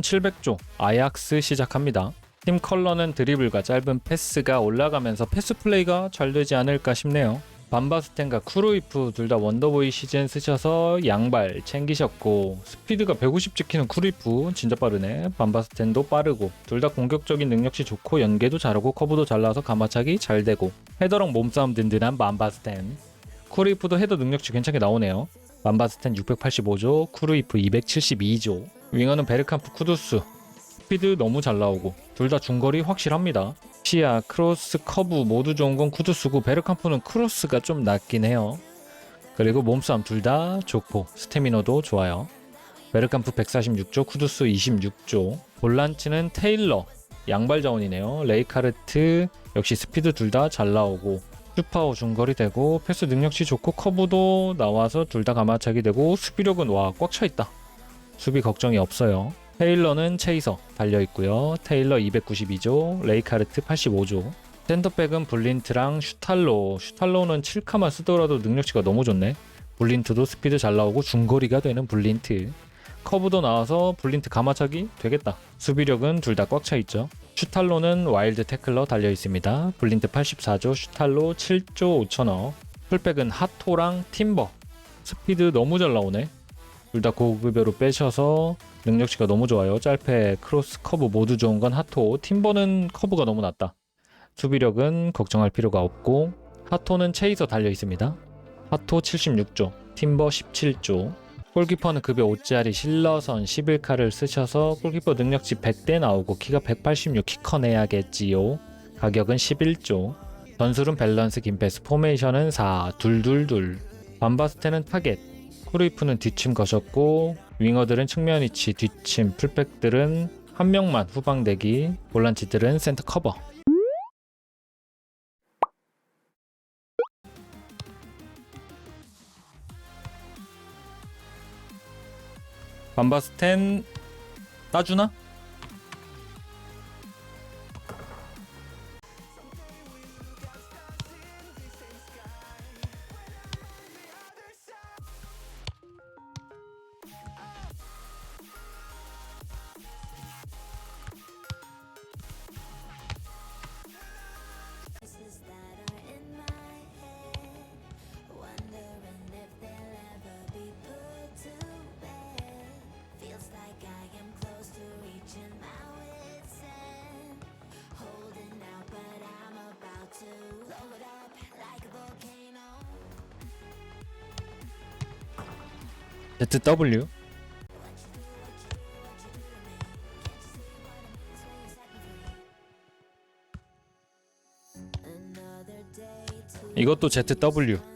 1700조 아약스 시작합니다. 팀 컬러는 드리블과 짧은 패스가 올라가면서 패스 플레이가 잘 되지 않을까 싶네요. 반바스텐과 쿠루이프 둘 다 원더보이 시즌 쓰셔서 양발 챙기셨고 스피드가 150 찍히는 쿠루이프 진짜 빠르네. 반바스텐도 빠르고 둘 다 공격적인 능력치 좋고 연계도 잘하고 커브도 잘 나와서 가마차기 잘 되고 헤더랑 몸싸움 든든한 반바스텐. 쿠루이프도 헤더 능력치 괜찮게 나오네요. 반바스텐 685조, 쿠루이프 272조. 윙어는 베르캄프 쿠두스. 스피드 너무 잘 나오고 둘 다 중거리 확실합니다. 시야, 크로스, 커브 모두 좋은 건 쿠두스고 베르캄프는 크로스가 좀 낮긴 해요. 그리고 몸싸움 둘 다 좋고 스태미너도 좋아요. 베르캄프 146조, 쿠두스 26조. 볼란치는 테일러, 양발 자원이네요. 레이카르트 역시 스피드 둘 다 잘 나오고 슈파오 중거리 되고 패스 능력치 좋고 커브도 나와서 둘 다 가마차기 되고 수비력은 와 꽉 차 있다. 수비 걱정이 없어요. 테일러는 체이서 달려 있고요. 테일러 292조, 레이카르트 85조. 센터백은 블린트랑 슈탈로. 슈탈로는 7카만 쓰더라도 능력치가 너무 좋네. 블린트도 스피드 잘 나오고 중거리가 되는 블린트. 커브도 나와서 블린트 가마차기 되겠다. 수비력은 둘 다 꽉 차 있죠. 슈탈로는 와일드 태클러 달려 있습니다. 블린트 84조, 슈탈로 7조 5천억. 풀백은 하토랑 팀버. 스피드 너무 잘 나오네. 둘 다 고급여로 빼셔서 능력치가 너무 좋아요. 짤패, 크로스, 커브 모두 좋은 건 하토. 팀버는 커브가 너무 낮다. 수비력은 걱정할 필요가 없고 하토는 체이서 달려 있습니다. 하토 76조, 팀버 17조. 골키퍼는 급여 5짜리 실러선 11카를 쓰셔서 골키퍼 능력치 100대 나오고 키가 186 키커 내야겠지요. 가격은 11조. 전술은 밸런스 긴패스 포메이션은 4 둘둘둘. 반바스테는 타겟. 크루이프는 뒷침 거셨고 윙어들은 측면 위치 뒷침 풀백들은 한 명만 후방 대기 볼란치들은 센터 커버 반바스텐 따주나? ZW 이것도 ZW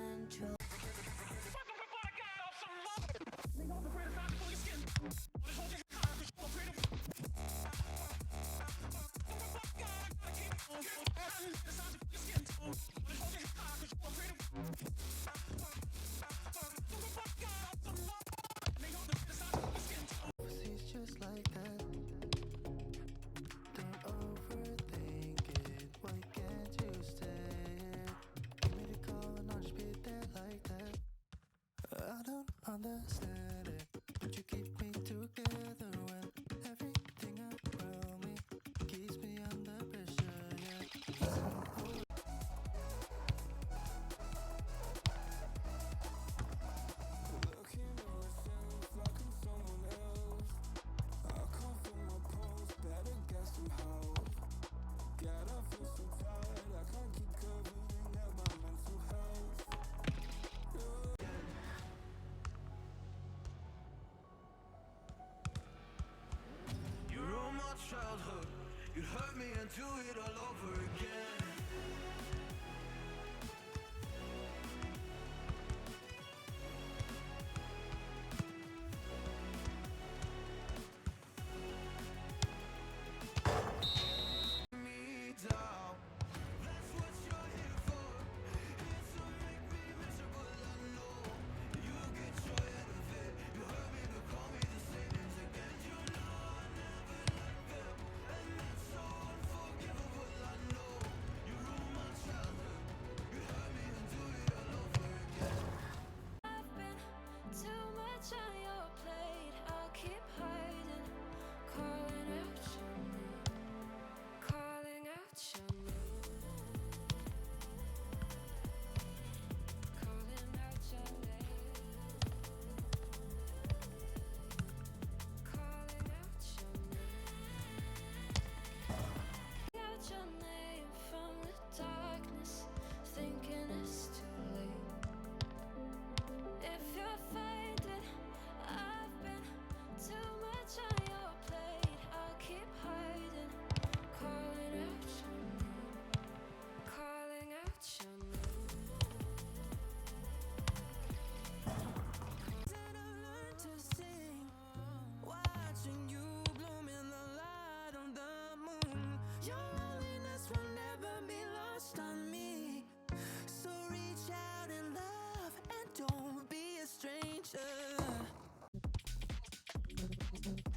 childhood. You hurt me and do it all over again.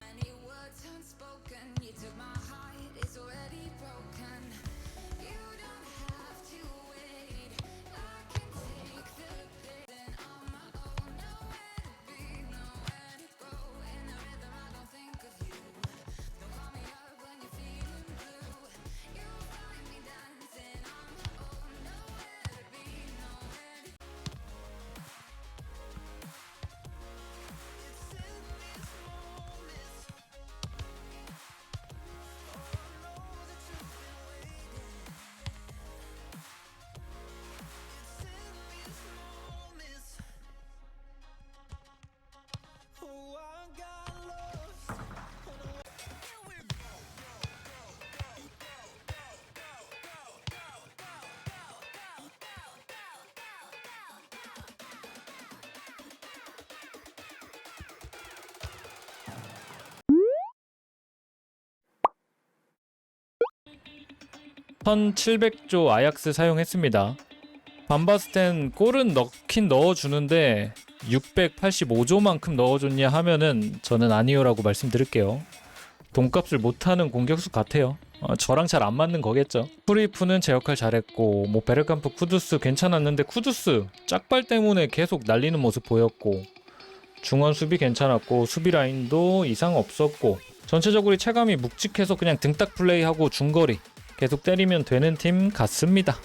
Many words unspoken. You took my heart, it's already 1700조 아약스 사용했습니다. 반바스텐 골은 넣긴 넣어주는데 685조만큼 넣어줬냐 하면은 저는 아니요라고 말씀드릴게요. 돈값을 못하는 공격수 같아요. 어, 저랑 잘 안 맞는 거겠죠. 프리프는 제 역할 잘했고 뭐 베르캄프 쿠두스 괜찮았는데 쿠두스 짝발 때문에 계속 날리는 모습 보였고 중원 수비 괜찮았고 수비 라인도 이상 없었고 전체적으로 체감이 묵직해서 그냥 등딱 플레이하고 중거리 계속 때리면 되는 팀 같습니다.